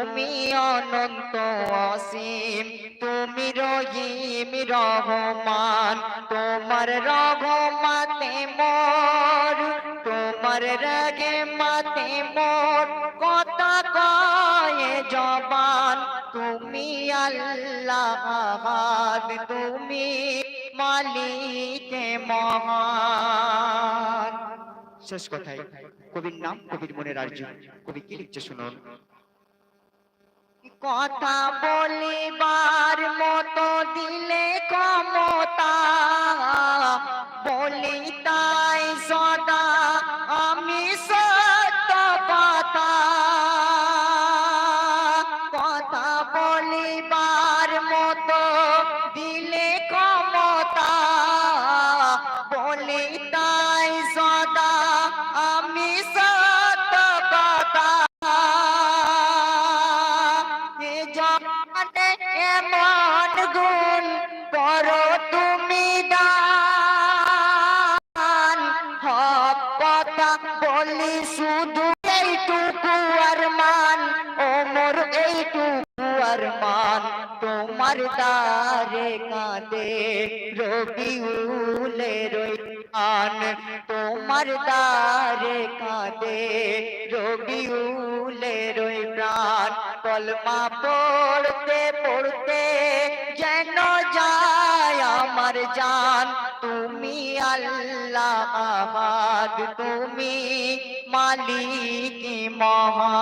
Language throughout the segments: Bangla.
তুমি অনন্ত অসীম, তুমি রহিম রহমান। তোমার রঘমাতে মোর, তোমার রাগে মাতে মোর। কথা কয়ে জবান, তুমি আল্লাহ তুমি মালিক মহান। শেষ কথায় কবির নাম কবির মনের আর্য, কবি কি লিখছে শুনুন? কথা বলিবার মতো দিলে ক্ষমতা। বলি তাই সদা আমি সত্য কথা। কথা বলিবার মতো দিলে ক্ষমতা। বলি রবি উলে রইয়ান তোমার দারে কাঁদে। রবি উলে রই প্রাণ, কলমা পড়তে পড়তে যেন যায় আমার জান। তুমি আল্লাহ আহাদ, তুমি মালিক মহান।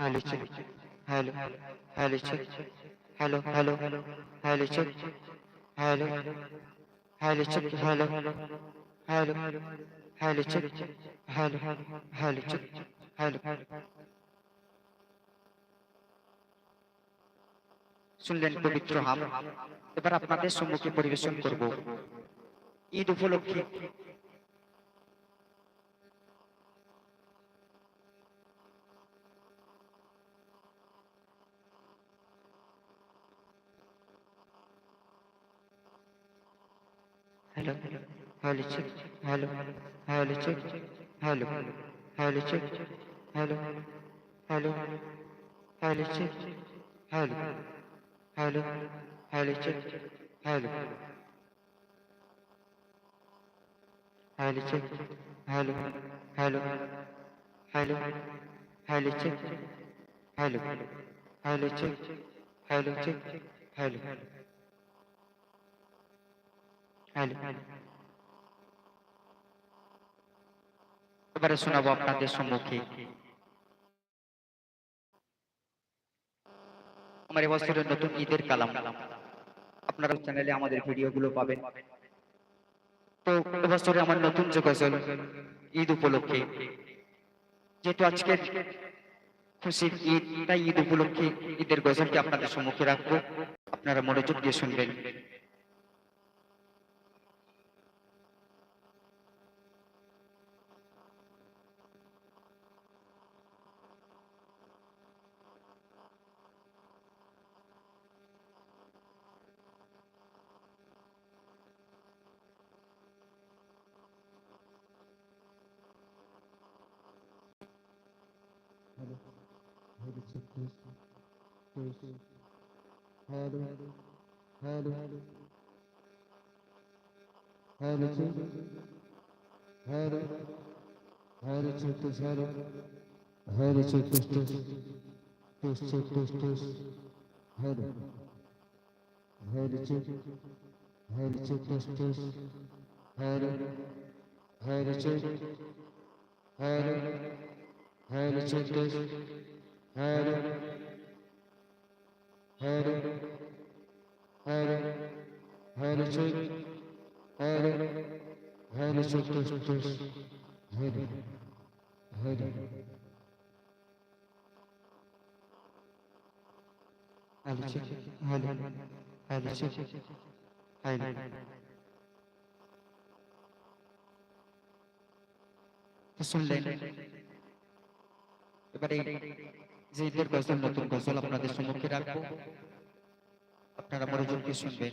Hello, hello, hello, check. Hello, hello, check. Hello, hello, hello, check. Hello, hello, check. Hello. শুনলেন পবিত্র হাম এবার আপনাদের সম্মুখে পরিবেশন করব ঈদ উপলক্ষে hello, hello, check, hello, hello, check, hello, hello, check, hello, hello, hello, check, hello, hello, hello, check, hello, hello, check, hello, hello, hello, hello, check, hello, hello, check, hello, check, hello. Hello এবারে শোনাবো আপনাদের সম্মুখে। আমার এবছরের নতুন ঈদের কালাম। আপনারা চ্যানেলে আমাদের ভিডিওগুলো পাবেন। তো এবছরে আমার নতুন যে গজল ঈদ উপলক্ষে। যেহেতু আজকে খুশির ঈদ, তাই ঈদ উপলক্ষে ঈদের গজলটি আপনাদের সম্মুখে রাখব। আপনারা মনোযোগ দিয়ে শুনবেন। हेलो हेलो हेलो हेलो चुटुस हेलो हेलो चुटुस टुस टुस चुटुस टुस हेलो हेलो चुट हेलो चुटुस टुस हेलो हेलो चुट hello hello चुटुस hello hello hello, hello, check this, hello, hello, hello, hello, check, hello, hello, check this, this, hello, hello. Hello check hello hello check hello তো শুনলেন এবারে যে ঈদের গজল নতুন গজল আপনাদের সম্মুখে রাখব আপনারা মনোযোগ দিয়ে শুনবেন।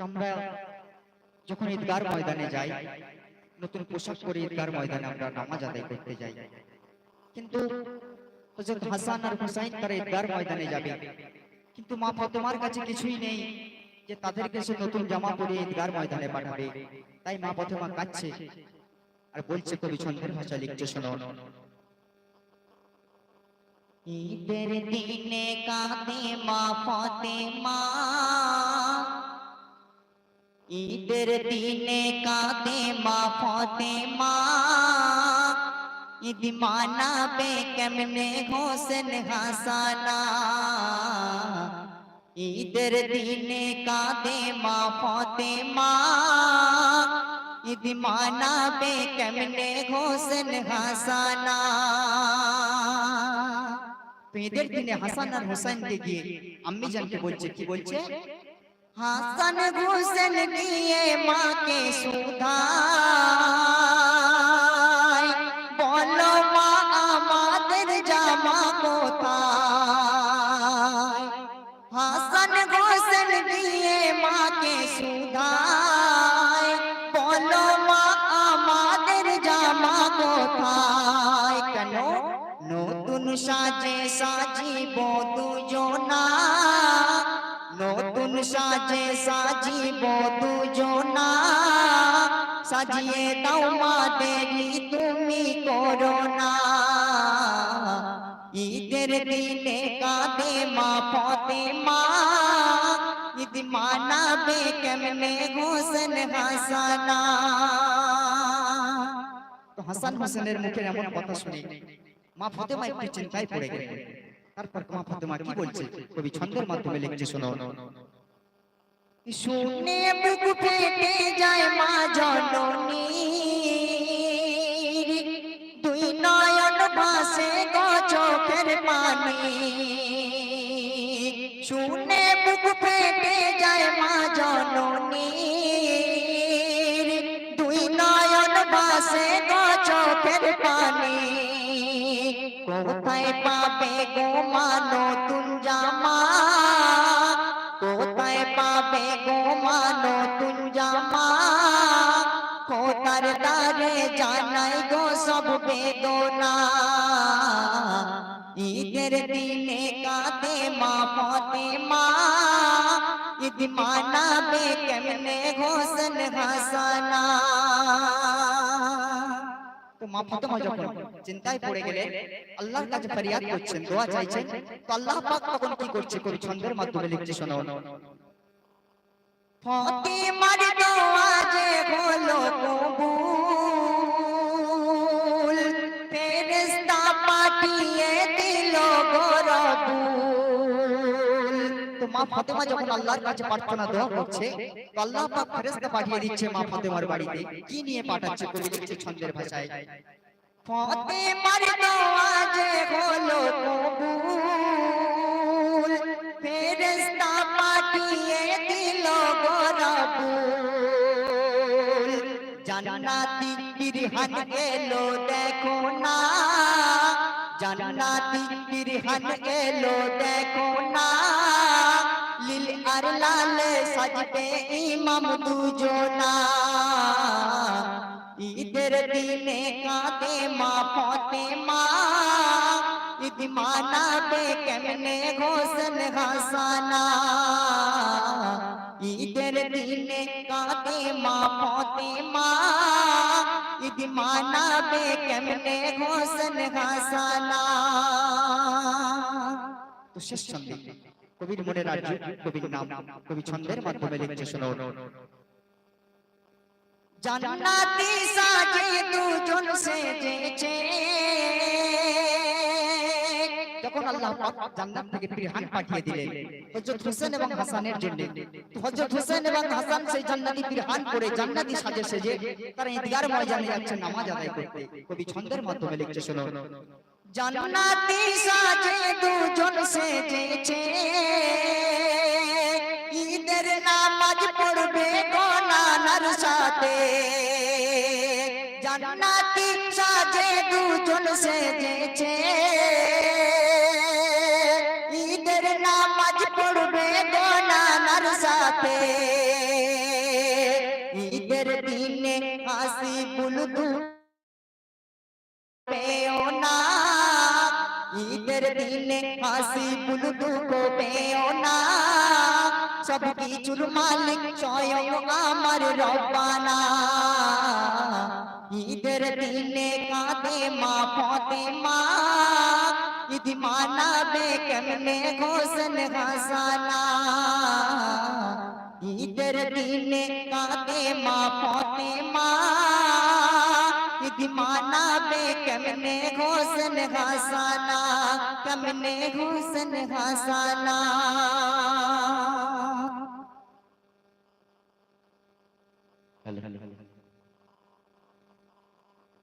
আমরা যখন ঈদগার ময়দানে যাই, নতুন পোশাক পরে ঈদগার ময়দানে আমরা নামাজ আদায় করতে যাই। কিন্তু হযরত হাসান আর হুসাইন তারা ঈদগার ময়দানে যাবে। কিন্তু মা ফাতেমার কাছে কিছুই নেই যে তাদেরকে সে নতুন জামা পরে ঈদগার ময়দানে পাঠাবে। তাই মা ফাতেমা কাঁদছে আর বলছে, কবি ছন্দের ভাষা লিখছে, শোনো। ঈদের দিনে কাঁদে মা ফাতেমা ঈদের দিনে কাঁদে মা ফাতেমা ঈদ মানাবে কেমনে হোসেন হাসানা ঈদের দিনে কাঁদে মা ফাতেমা ঈদ মানাবে কেমনে হোসেন হাসানা তো ঈদের দিনে হাসান আর হোসেনকে গিয়ে আম্মি জানকে বলছে কি বলছে হাসান হোসেন নিয়ে মাকে সুধায় সাজে সাজিব দুজনা। নতুন সাজে সাজিব দুজনা। সাজিয়ে দাও মা দেরি তুমি করোনা। ঈদের দিনে কাঁদে মা ফতে মা ঈদ মানাবে কেমনে হোসেন হাসানা? হাসান হোসেনের মুখের এমন কথা শুনে। মা ফাতেমা একটু চিন্তায় পড়ে গেলেন তারপর মা ফাতেমা কি বলছে? কবি ছন্দের মাধ্যমে লিখছে শোনো। শুনে। বুক ফেটে যায় মা জননী দুই নয়ন ভাসে গো চোখের পানি। শুনে বুক ফেটে যায় মা জননী কোথায় পাবে গো মা নতুন জামা কোথায় পাবে গো মা নতুন জামা খোদার দারে জানাই গো সব বেদনা। ঈদের দিনে কাঁদে মা ফতে মা ঈদ মানাবে কেমনে হোসেন হাসানা? মা যখন। চিন্তায় পড়ে গেলে আল্লাহর কাছে ফরিয়াদ করছেন, দোয়া চাইছেন। তো আল্লাহ পাক তখন কি করছে? কবি ছন্দের মাধ্যমে লিখছে দোয়া যে হলো কবুল। মা ফাতেমা যখন আল্লাহর কাছে প্রার্থনা দোয়া করছে আল্লাহ পাক ফেরেশতা পাঠিয়ে দিচ্ছে মা ফাতেমার বাড়িতে। কি নিয়ে পাঠাচ্ছে কবি লিখছে ছন্দের ভাষায়? ফতেমার দোয়া যে হলো কবুল, ফেরেশতা পাঠিয়ে দিল গরবুল। জান্নাতি বিরহান এলো, দেখো না। জান্নাতি বিরহান এলো, দেখো না। লীল আর লাল সাজবে ইমাম দুজনা ঈদের দিনে কাঁদে মা ফতে মা ঈদ মানাবে কেমনে হোসেন হাসানা ঈদের দিনে কাঁদে মা ফতে মা ঈদ মানাবে কেমনে হোসেন হাসানা তো শেষ ছন্দে কবির মনে রাজ্য কবির নাম কবি ছন্দের মাধ্যমে লিখছে শোনো। জান্নাতি সাজে দুজন সেজেছে। যখন আল্লাহ পাক জান্নাত থেকে পিরহান পাঠিয়ে দিলেন হযরত হোসেন এবং হাসানের জন্য হযরত হোসেন এবং হাসান সেই জান্নাতি পিরহান পরে জান্নাতি সাজে সেজে তারা ঈদগার ময়দানে যাচ্ছে নামাজ আদায় করতে। কবি ছন্দের মাধ্যমে লিখছে শোনো। জান্নাতি সাজে দুজন সেজেছে। ঈদের নামাজ পড়বে গনানার সাথে। জান্নাতি সাজে দুজন সেজেছে। ঈদের নামাজ পড়বে গনানার সাথে। ঈদের দিনে হাসি বুলদু পেও না। ঈদের দিনে হাসি বুলদু কো পেও না। সব কিছুর মালিক স্বয়ং আমার রব্বানা। ঈদের দিনে কাঁদে মা ফতে মা ঈদ মানাবে কেমনে হোসেন হাসানা? ঈদের দিনে কাঁদে মা ফতে মা ঈদ মানাবে কেমনে হোসেন হাসানা কেমনে হোসেন হাসানা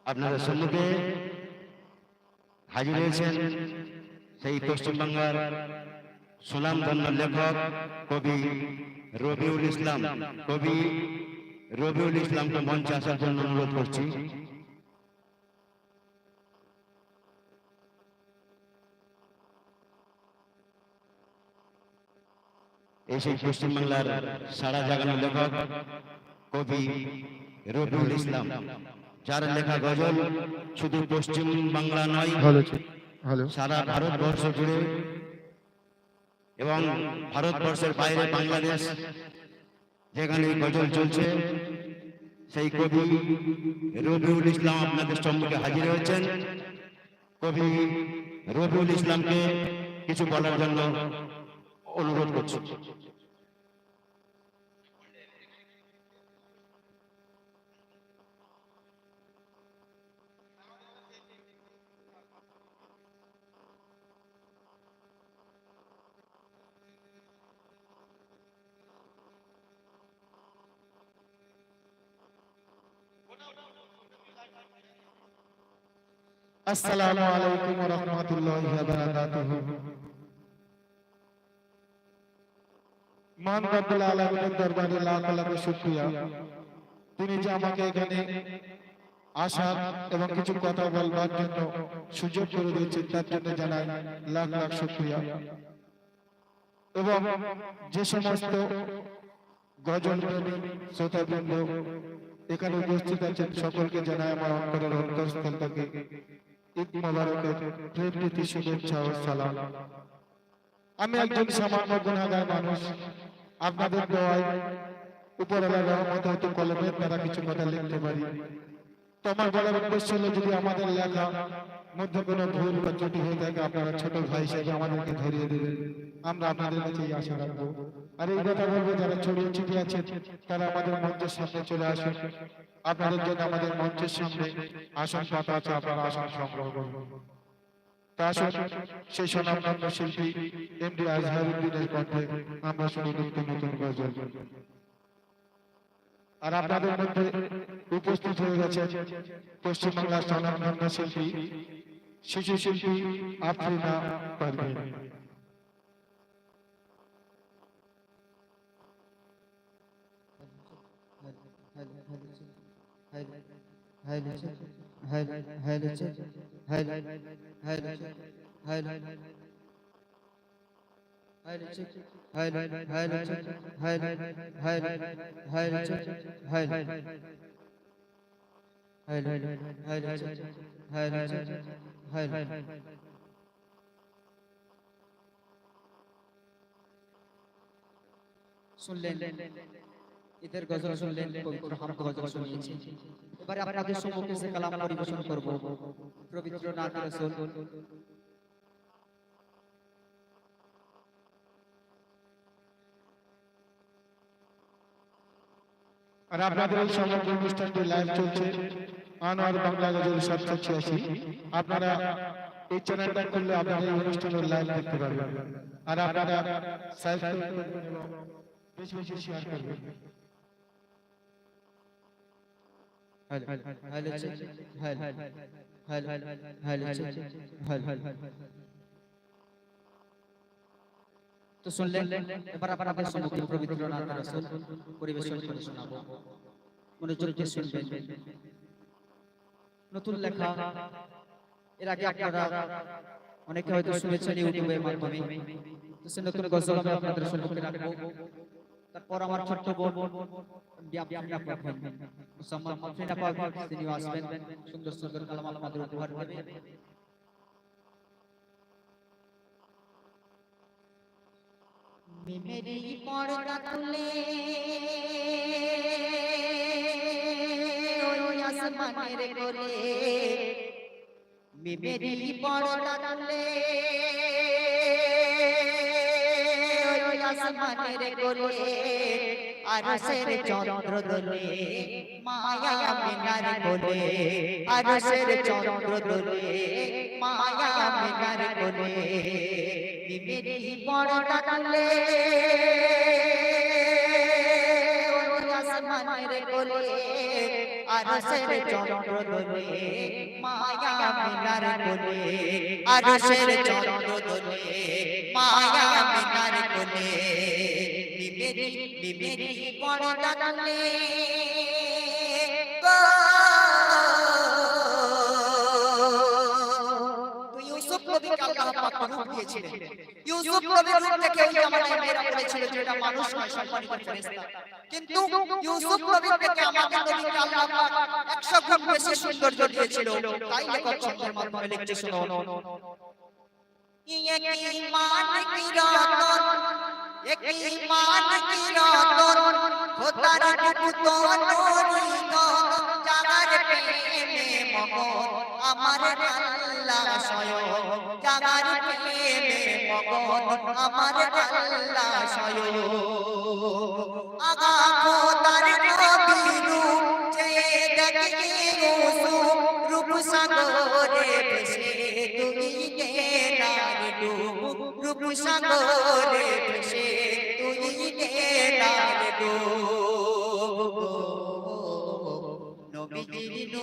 আপনাদের সম্মুখে হাজির হয়েছেন সেই পশ্চিমবাংলার সুনামধন্য লেখক কবি রবিউল ইসলাম কবি রবিউল ইসলামকে মঞ্চে আসার জন্য অনুরোধ করছি এই সেই পশ্চিমবাংলার সারা জাগানো লেখক কবি রবিউল ইসলাম যার লেখা গজল শুধু পশ্চিম বাংলা নয় সারা ভারতবর্ষ জুড়ে এবং ভারতবর্ষের বাইরে বাংলাদেশ যেখানে গজল চলছে সেই কবি রবিউল ইসলাম আপনাদের সম্মুখে হাজির হয়েছেন। কবি রবিউল ইসলামকে কিছু বলার জন্য অনুরোধ করছি। আসসালামু আলাইকুম ওয়া রাহমাতুল্লাহি ওয়া বারাকাতুহু মান রব্বুল আলামিনের দরবারে লাখ লাখ শুকরিয়া। তিনি যে আমাকে এখানে আসার এবং কিছু কথা বলবার জন্য সুযোগ করে দিয়েছেন, তার জন্য জানাই লাখ লাখ শুকরিয়া। এবং যে সমস্ত গজল শ্রোতাবৃন্দ এখানে উপস্থিত আছেন, সকলকে জানাই আমার অন্তরের অন্তরস্থল থেকে ঈদ মোবারকের প্রীতি শুভেচ্ছা ও সালাম। আমি একজন সামান্য গুণাগার মানুষ। আপনাদের দোয়ায় উপরওয়ালার রহমত হয়তো কলমের দ্বারা কিছু কথা লিখতে পারি। তো আমার বলার উদ্দেশ্য হলো যদি আমাদের লেখা মধ্যে কোনো ভুল বা ত্রুটি হয়ে থাকে আপনারা ছোট ভাই হিসেবে আমাদেরকে ধরিয়ে দেবেন। আমরা আপনাদের কাছে আশা রাখব। আর এই কথা বলব যারা ছড়িয়ে ছিটিয়ে আছেন তারা আমাদের মঞ্চের সামনে চলে আসুন। আপনাদের জন্য আমাদের মঞ্চের সামনে আসন পাতা আছে, আপনারা আসন সংগ্রহ করুন। সেই শিল্পী আমরা আর আপনাদের মধ্যে উপস্থিত হয়ে গেছে পশ্চিমবাংলার শিল্পী, শিশু শিল্পী আফরিনা পারভিন শুনলেন ঈদের গজল শুনলেন পবিত্র হামদ গজল শুনিয়েছি এবারে আপনাদের সম্মুখে সে কালাম পরিবেশন করব। পবিত্র নাথ রাসূল। আর আপনাদের এই সমগ্র অনুষ্ঠানটি লাইভ চলছে। আনোয়ার বাংলা গজল সাতশো ছিয়াশি। আপনারা এই চ্যানেলটা করলে আপনারা এই অনুষ্ঠানের লাইভ দেখতে পারবেন। আর আপনারা সাবস্ক্রাইব করবেন এবং বেশি বেশি শেয়ার করবেন। তো শুনলেন এবার আপনাদের সম্মুখে পবিত্র নাথ রাসূল পরিবেশন করে শোনাবো মনোযোগ দিয়ে শুনবেন নতুন লেখা এর আগে আপনারা অনেকে হয়তো শুনেছেন ইউটিউবের মাধ্যমে তো সে নতুন গজল আমি আপনাদের সম্মুখে রাখব তারপর আমার ছোট্ট বোন পর্দা তুলে ওই আসমানের তুলে আসমানের কোলে আর সের চন্দ্র দোলে মায়া মিনার কোলে আর সের চন্দ্র দোলে মায়া মিনার কোলে, বিবিধি বড় ওই আসমানের কোলে আর সের চন্দ্র দোলে মায়া মিনার কোলে আর সের চন্দ্র দোলে মায়া মিনার কোলে মেরি মেরি পর্দা তুলে আল্লাহ পাক রূপ দিয়েছিলেন। ইউসুফ নবীর রূপ দেখে ওই আমাদের মেয়েরা বলেছিল যে এটা মানুষ নয় সম্মানিত ফেরেশতা। কিন্তু ইউসুফ নবী থেকে আমাদের নবীকে আল্লাহ পাক 100 গুণ বেশি সৌন্দর্য দিয়েছিল তাই লেখক ছন্দের মাধ্যমে লিখছে শুনো ইয়ে কি মান কি রতন এক ইমান কি রতন খোদার নরি আমার আল্লাহ স্বয়ং। জাগার প্রেমে মগন, আমার আল্লাহ স্বয়ং। আগা খোদার নবীরু যে দেখি ইউসুফ রূপ রূপ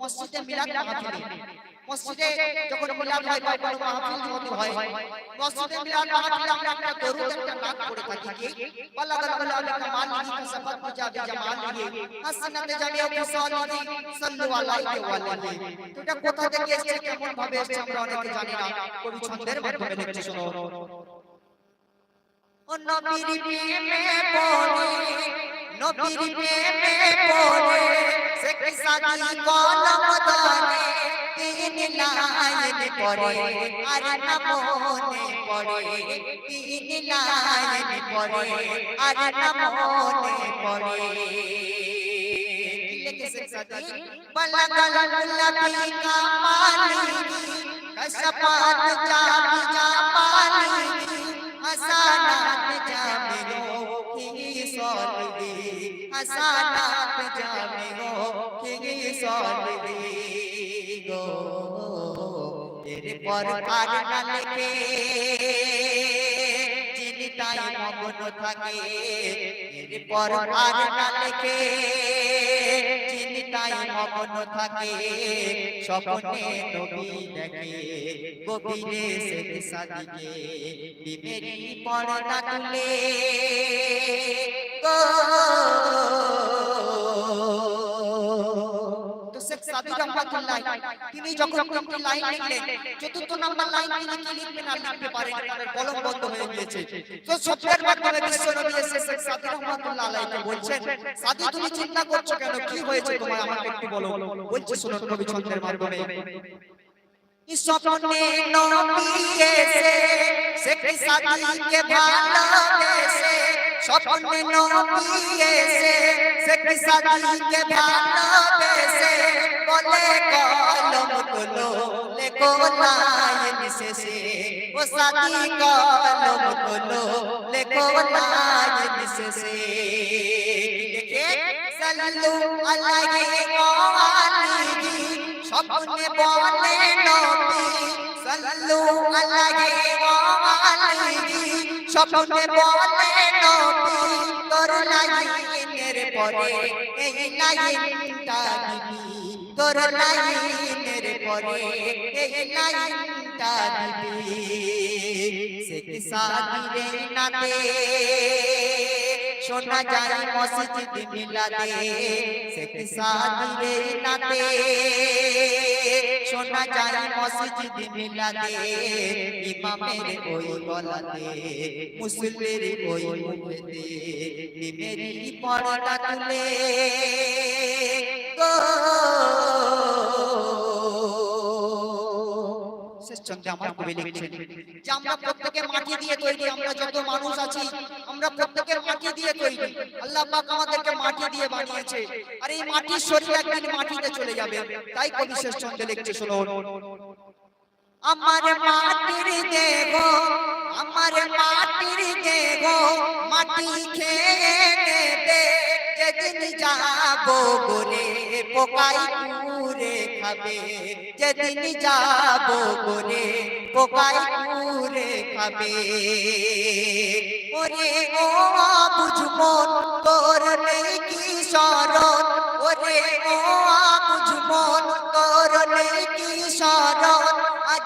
মসজিদে মিলাদ মাহফিল মসজিদে যখন মিলাদ হয় বা কোনো মাহফিল যখন হয় মসজিদে মিলাদ মাহফিল আমরা একটা দরুদ একটা নাম করে থাকি। কি বালাগাল বালাগাল কামালিহি কাসাফাত মুজাবি জামালিহি হাসনাতে জামিয়া বিসালিহি সাল্লু আলাইহি ওয়া আলিহি তো এটা কোথা থেকে এসেছে? কেমন ভাবে এসেছে? আমরা অনেকে জানি না। কবি ছন্দের মাধ্যমে লিখছে শোনো ও নবীর প্রেমে পড়ে নবীর প্রেমে পড়ে সে কি সাজি কলম ধরে, তিন লাইন পড়ে আর না মনে পড়ে, তিন লাইন পড়ে আর না মনে পড়ে। কশপাত চাবি জাপালি হাসানাত হাসানাত জামিরো কি সলদি গো? তেরে পর আর না লেখে চিন্তায় মগ্ন থাকে এর আর না লেখে চিন্তায় মগ্ন থাকে স্বপ্নে নবী দেখে গভীরে শেখ সাদিকে বিমেরি পড়না তুলে তিনি যখন লাইন লিখলেন চতুর্থ নাম্বার লাইন তিনি কি লিখবেন আর লিখতে পারেন কলম বন্ধ হয়ে গিয়েছে তো শব্দের মাধ্যমে বিশ্ব নবী এসে শেখ সাদি রহমাতুল্লাহ আলাইকে বলছেন সাদি তুমি চিন্তা করছ কেন কি হয়েছে তোমার আমাকে একটু বলো বলছে শুনো নবী ছন্দের মাধ্যমে স্বপ্নে নবী এসে শেখ সাদিকে ভালোবেসে শেখ সাদিকে ভালোবেসে? বলে কলম তুলো, লেখ লেখো লাইন শেষে। ও সাথী কলম তোলো, লেখো সাল্লু আলাইহি স্বপ্নে বলে নবী সাল্লু আলাইহি ওয়া আলিহি স্বপ্নে বলে নবী তোর লাইনের পরে এই লাইনটা দিবি, তোর লাইনের পরে এই লাইনটা দিবি। শেখ সাদিরে নাতে শোনা যায় মসজিদ মিলাদে শেখ সাদিরে নাতে। শোনা যায় মসজিদ মিলাদে, ইমামের ওই গলাতে মুসলিমের ওই মুখেতে মেরি পড়া তুলে। গো শেষ চন্দ্রে আমার কবি লিখছেন যে আমরা প্রত্যেকে মাটি দিয়ে তৈরি আমরা যত মানুষ আছি আমরা প্রত্যেকে মাটি দিয়ে তৈরি। আল্লাহ পাক আমাদেরকে মাটি দিয়ে বানিয়েছে। আর এই মাটির শরীর একদিন মাটিতে চলে যাবে। তাই কবি শেষ চন্দ্রে লিখছে শুনুন। আমার মাটির দেহ আমার মাটির দেহ মাটি খেয়ে নেবে যেদিন যাব গোরে পোকাই পুরে খাবে। যেদিন যাব গোরে পোকাই পুরে খাবে। ওরে ও বুঝমন তোর নেই কি শরণ? ওরে ও বুঝমন তোর নেই কি শরণ?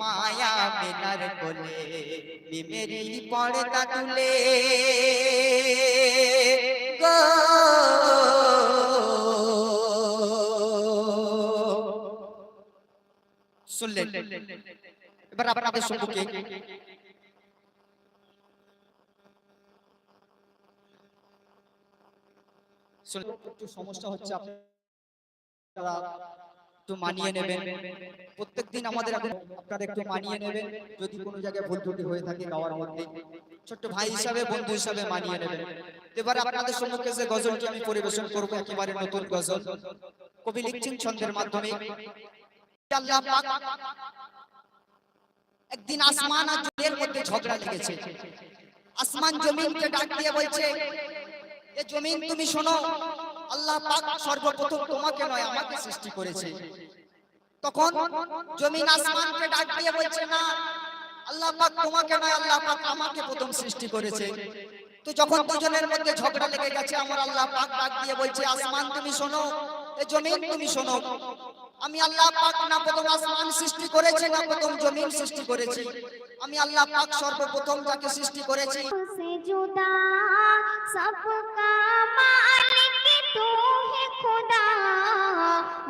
মায়া মেনার কোলে মেরি পড়ে তুলে। গো শুনলেন? এবার আপনাদের একটু সমস্যা হচ্ছে একটু মানিয়ে নেবেন। প্রত্যেকদিন আমাদের আপনারা একটু মানিয়ে নেবেন। যদি কোনো জায়গায় ভুল ত্রুটি হয়ে থাকে গাওয়ার মধ্যে ছোট্ট ভাই হিসাবে বন্ধু হিসাবে মানিয়ে নেবেন। এবার আপনাদের সম্মুখে যে গজলটি আমি পরিবেশন করব একেবারে নতুন গজল। কবি লিখছেন ছন্দের মাধ্যমে। আল্লাহ পাক। একদিন আসমান আর জমির মধ্যে ঝগড়া লেগেছে। আসমান জমিনকে ডাক দিয়ে বলছে এ জমিন তুমি শোনো আল্লাহ পাক সর্বপ্রথম তোমাকে নয়, আমাকে সৃষ্টি করেছে। তখন জমিন আসমানকে ডাক দিয়ে বলছে, না, আল্লাহ পাক তোমাকে নয়, আল্লাহ পাক আমাকে প্রথম সৃষ্টি করেছে। তো যখন দুজনের মধ্যে ঝগড়া লেগে গেছে, আমার আল্লাহ পাক ডাক দিয়ে বলছে, আসমান তুমি শোনো, এ জমিন তুমি শোনো। আমি আল্লাহ পাক না প্রথম আসমান সৃষ্টি করেছি, না প্রথম জমিন সৃষ্টি করেছি। আমি আল্লাহ পাক সর্বপ্রথম যাকে সৃষ্টি করেছি तू है खुदा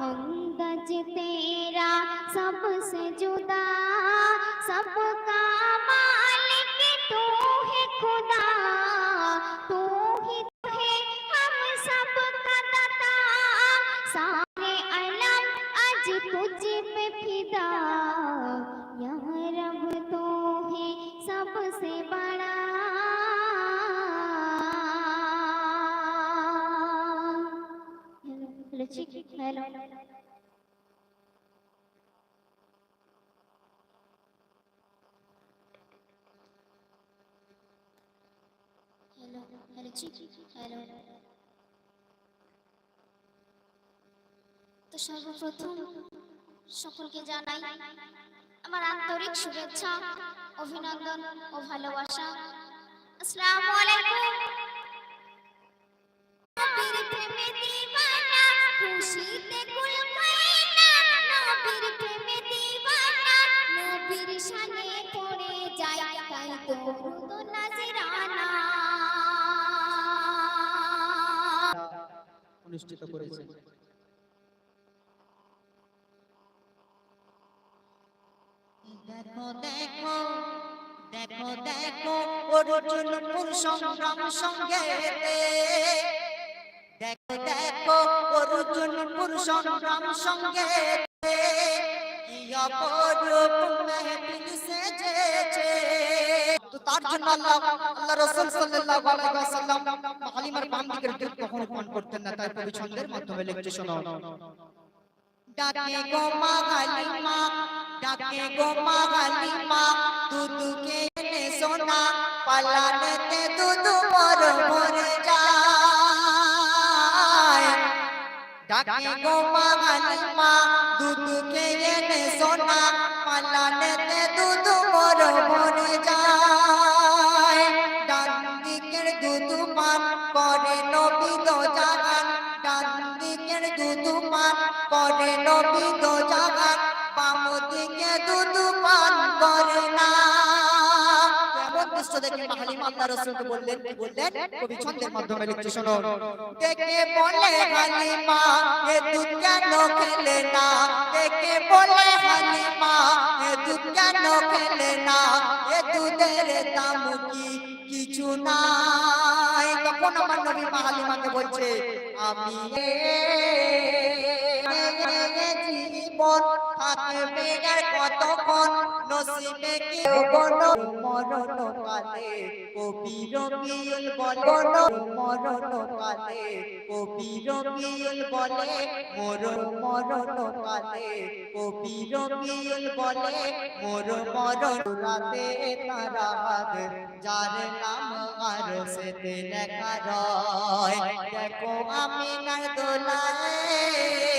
अंगज तेरा सबसे जुदा। सबका मालिक तू है खुदा। Hello. তো সর্বপ্রথম সকলকে জানাই আমার আন্তরিক শুভেচ্ছা অভিনন্দন ও ভালোবাসা আসসালামু আলাইকুম অনুষ্ঠিত করেছে। দেখো দেখো দেখো অর্জুন পুরুষোত্তম সঙ্গে দেখো, অর্জুন পুরুষোত্তম সঙ্গে কি তো তার জন্য আল্লাহ আল্লাহ রাসূল সাল্লাল্লাহু আলাইহি ওয়াসাল্লাম হালিমার বাম দিকের দুধ কখনো পান করতেন না তাই কবি ছন্দের মাধ্যমে লিখছে শোনো ডাকে গো মা হালিমা ডাকে গো মা হালিমা দুদুকে এনে সোনা পালানেতে দুদু মর মরে ডাকে গো মা হালিমা দুদুকে এনে সোনা পালানেতে দুদু মোর মরে যায় দৃশ্য দেখে হালিমা আল্লাহ রাসূলকে বললেন বললেন? কবি ছন্দের মাধ্যমে লিখছে, শোনো। দেখে বলে হালিমা, এ দুধ কেন খেলে না? দেখে বলে হালিমা, এ দুধ কেন খেলে না? এ দুধের দাম কি? কিছু নাই। তখন আমার নবী মা হালিমাকে বলছে, আমি জীবন থাকবে আর কতক্ষণ? নসিবে কি গণ মরণ কালে কবির বিল বলে। মরণ কালে কবির বিল বলে। মোর মরণ কালে কবির বিল বলে। মোর মরণ রাতে তারা যার নাম আর সেতে লেখা রয়। দেখো আমি নার দোলায়।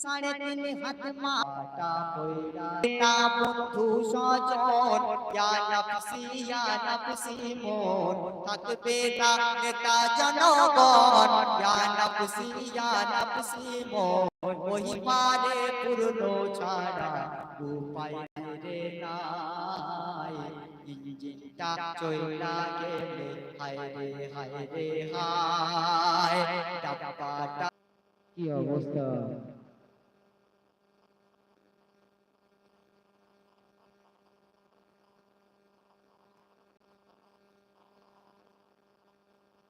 সাড়ে তিন হাত মাটা। কইরা না বন্ধু সজন ইয়া নফসি ইয়া নফসি মন। থাকবে না নেতা জনগণ ইয়া নফসি ইয়া নফসি মন। ওই পারে পুরনো ছাড়া উপায় রে নাই। ইঞ্জিনটা চইলা গেলে হায় রে হায় রে হায়। ডাব্বাটা কি অবস্থা?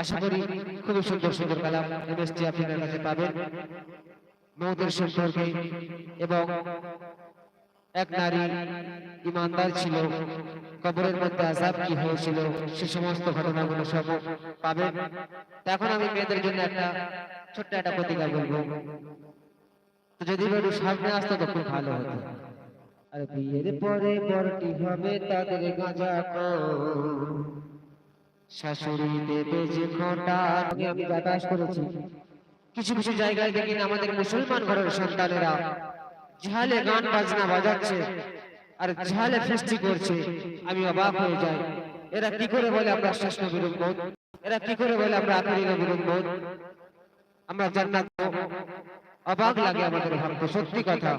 আশা করি খুবই সুন্দর সুন্দর কালাম এমএসটি আপনাদের কাছে পাবেন। মৌদের সম্পর্কে এবং এক নারী ইমানদার ছিল, কবরের মধ্যে আজাব কি হয়েছিল, সে সমস্ত ঘটনাগুলো সব পাবেন। এখন আমি মেয়েদের জন্য একটা ছোট্ট একটা প্রতিজ্ঞা বলব। যদি একটু সামনে আসতো তো খুব ভালো হতো। আর বিয়ের পরে বরটি হবে তাদের গাঁজা আমি কিছু কিছু জায়গায় আমাদের ঝালে গান বাজনা বাজাচ্ছে আর করছে। আমি অবাক হয়ে যাই। এরা কি করে বলে আমরা শেষ নবীর এরা কি করে বলে আমরা আখেরি নবীর আমরা জান্নাত। অবাক লাগে আমাদের ভাবতে সত্যি কথা।